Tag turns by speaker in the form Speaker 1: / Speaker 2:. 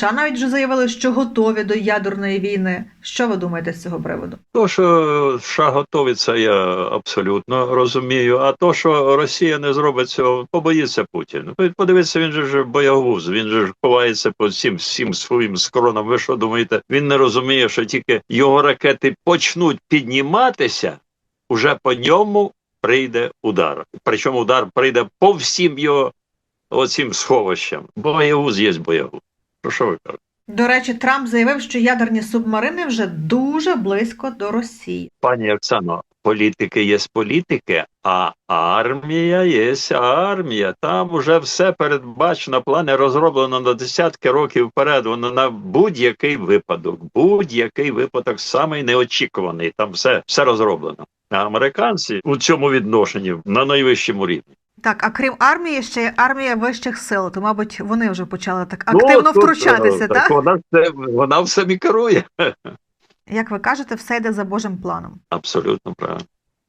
Speaker 1: США навіть вже заявили, що готові до ядерної війни. Що ви думаєте з цього приводу?
Speaker 2: То, що США готові, це я абсолютно розумію. А то, що Росія не зробить цього, побоїться Путін. Ви Подивіться, він же ж боягуз, він же ж ховається по всім всім своїм скронам. Ви що думаєте? Він не розуміє, що тільки його ракети почнуть підніматися, уже по ньому прийде удар. Причому удар прийде по всім його оцім сховищам. Боягуз є боягуз. Про що ви кажете?
Speaker 1: До речі, Трамп заявив, що ядерні субмарини вже дуже близько до Росії.
Speaker 2: Пані Оксано, політики є політики, а армія є армія. Там уже все передбачено, плани розроблено на десятки років вперед. Воно на будь-який випадок, будь-який випадок самий неочікуваний. Там все, все розроблено. А американці у цьому відношенні на найвищому рівні.
Speaker 1: Так, а крім армії, ще є армія вищих сил, то, мабуть, вони вже почали так
Speaker 2: Ну,
Speaker 1: активно
Speaker 2: тут,
Speaker 1: втручатися,
Speaker 2: так?
Speaker 1: так?
Speaker 2: Вона все вона все керує.
Speaker 1: Як ви кажете, все йде за Божим планом.
Speaker 2: Абсолютно правильно.